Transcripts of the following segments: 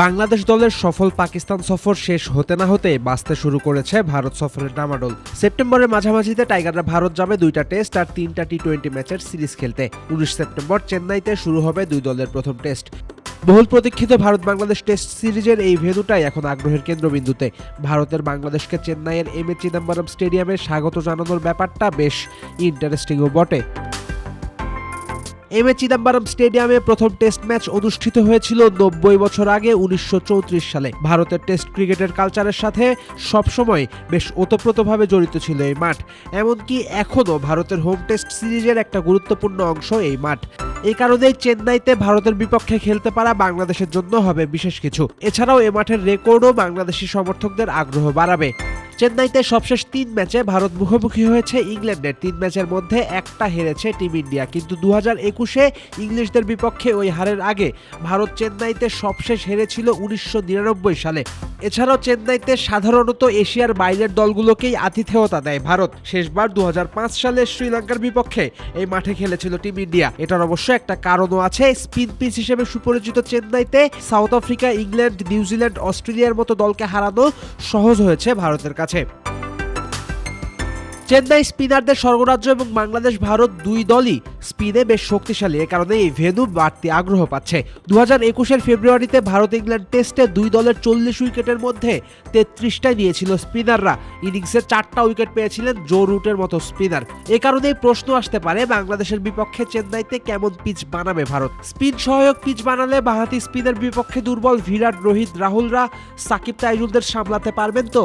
বাংলাদেশ দলের সফল পাকিস্তান সফর শেষ হতে না হতে বাঁচতে শুরু করেছে ভারত সফরের ডামাডোল সেপ্টেম্বরের মাঝামাঝিতে টাইগাররা ভারত যাবে দুইটা টেস্ট আর তিনটা টি টোয়েন্টি ম্যাচের সিরিজ খেলতে। উনিশ সেপ্টেম্বর চেন্নাইতে শুরু হবে দুই দলের প্রথম টেস্ট। বহুল প্রতীক্ষিত ভারত বাংলাদেশ টেস্ট সিরিজের এই ভেন্যুটাই এখন আগ্রহের কেন্দ্রবিন্দুতে। ভারতের বাংলাদেশকে চেন্নাইয়ের এম এ চিদম্বরম স্টেডিয়ামে স্বাগত জানানোর ব্যাপারটা বেশ ইন্টারেস্টিংও বটে। এম এ চিদম্বরম স্টেডিয়ামে প্রথম টেস্ট ম্যাচ অনুষ্ঠিত হয়েছিল নব্বই বছর আগে, উনিশশো চৌত্রিশ সালে। ভারতের টেস্ট ক্রিকেটের কালচারের সাথে সবসময় বেশ ওতপ্রোতভাবে জড়িত ছিল এই মাঠ। এমনকি এখনও ভারতের হোম টেস্ট সিরিজের একটা গুরুত্বপূর্ণ অংশ এই মাঠ। এই কারণেই চেন্নাইতে ভারতের বিপক্ষে খেলতে পারা বাংলাদেশের জন্য হবে বিশেষ কিছু। এছাড়াও এ মাঠের রেকর্ডও বাংলাদেশি সমর্থকদের আগ্রহ বাড়াবে। চেন্নাইতে সবশেষ তিন ম্যাচে ভারত মুখোমুখি হয়েছে ইংল্যান্ডের। তিন ম্যাচের মধ্যে একটা হেরেছে টিম ইন্ডিয়া, কিন্তু দু হাজার একুশে ইংলিশদের বিপক্ষে ওই হারের আগে ভারত চেন্নাইতে সবশেষ হেরেছিল উনিশশো নিরানব্বই সালে। এছাড়াও চেন্নাইতে সাধারণত এশিয়ার বাইরের দলগুলোকেই আতিথেয়তা দেয় ভারত। শেষবার দু হাজার পাঁচ সালে শ্রীলঙ্কার বিপক্ষে এই মাঠে খেলেছিল টিম ইন্ডিয়া। এটার অবশ্য একটা কারণও আছে, স্পিন পিচ হিসেবে সুপরিচিত চেন্নাইতে সাউথ আফ্রিকা, ইংল্যান্ড, নিউজিল্যান্ড, অস্ট্রেলিয়ার মতো দলকে হারানো সহজ হয়েছে ভারতের কাছে। চেন্নাই স্পিনারদের স্বর্গরাজ্য এবং বাংলাদেশ, ভারত দুই দলই স্পিনে বেশ শক্তিশালী। এ কারণে এই ভেন্যু বাড়তি আগ্রহ পাচ্ছে। দু হাজার একুশের ফেব্রুয়ারিতে ভারত ইংল্যান্ড টেস্টে দুই দলের চল্লিশ উইকেটের মধ্যে তেত্রিশটাই নিয়েছিল স্পিনাররা। ইনিংসে চারটা উইকেট পেয়েছিলেন জো রুটের মতো স্পিনার। এ কারণেই প্রশ্ন আসতে পারে, বাংলাদেশের বিপক্ষে চেন্নাইতে কেমন পিচ বানাবে ভারত? স্পিন সহায়ক পিচ বানালে বাহাতি স্পিনের বিপক্ষে দুর্বল বিরাট রোহিত, রাহুলরা সাকিব তাইজুলদের সামলাতে পারবেন তো?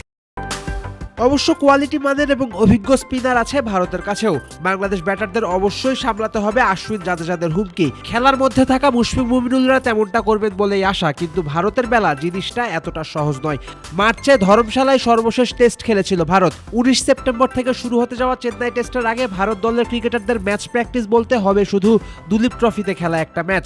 অবশ্য কোয়ালিটি মানের এবং অভিজ্ঞ স্পিনার আছে ভারতের কাছেও। বাংলাদেশ ব্যাটারদের অবশ্যই সামলাতে হবে আশ্বিন জাদেজাদের হুমকি। খেলার মধ্যে থাকা মুশফিক মুমিনুলরা তেমনটা করবেন বলেই আশা, কিন্তু ভারতের বেলা জিনিসটা এতটা সহজ নয়। মার্চে ধর্মশালায় সর্বশেষ টেস্ট খেলেছিল ভারত। উনিশ সেপ্টেম্বর থেকে শুরু হতে যাওয়া চেন্নাই টেস্টের আগে ভারত দলের ক্রিকেটারদের ম্যাচ প্র্যাকটিস বলতে হবে শুধু দুলীপ ট্রফিতে খেলা একটা ম্যাচ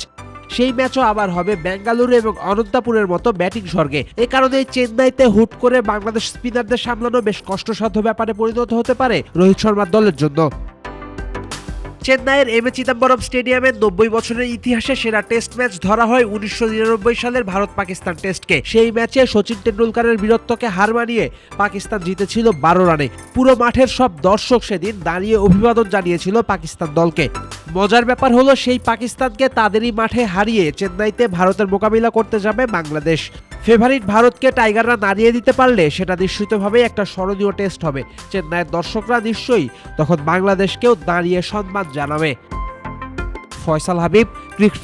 সেই ম্যাচও আবার হবে বেঙ্গালুরু এবং অনন্তপুরের মতো ব্যাটিং স্বর্গে। এ কারণে চেন্নাইতে হুট করে বাংলাদেশ স্পিনারদের সামলানো বেশ কষ্টসাধ্য ব্যাপারে পরিণত হতে পারে রোহিত শর্মার দলের জন্য। চেন্নাইয়ের এম এ চিদম্বরম স্টেডিয়ামে নব্বই বছরের ইতিহাসে সেরা টেস্ট ম্যাচ ধরা হয় উনিশশো নিরানব্বই সালের ভারত পাকিস্তান টেস্টকে। সেই ম্যাচে সচিন টেন্ডুলকারের বীরত্বকে হার মানিয়ে পাকিস্তান জিতেছিল বারো রানে। পুরো মাঠের সব দর্শক সেদিন দাঁড়িয়ে অভিবাদন জানিয়েছিল পাকিস্তান দলকে। মজার ব্যাপার হলো সেই পাকিস্তানকে তাদেরই মাঠে হারিয়ে চেন্নাইতে ভারতের মোকাবিলা করতে যাবে বাংলাদেশ। ফেভারিট ভারতকে টাইগাররা নাড়িয়ে দিতে পারলে সেটা নিশ্চিতভাবেই একটা স্মরণীয় টেস্ট হবে। চেন্নাইয়ের দর্শকরা নিশ্চয়ই তখন বাংলাদেশকেও দাঁড়িয়ে সম্মান জানাবে। ফয়সাল হাবিব, ক্রিক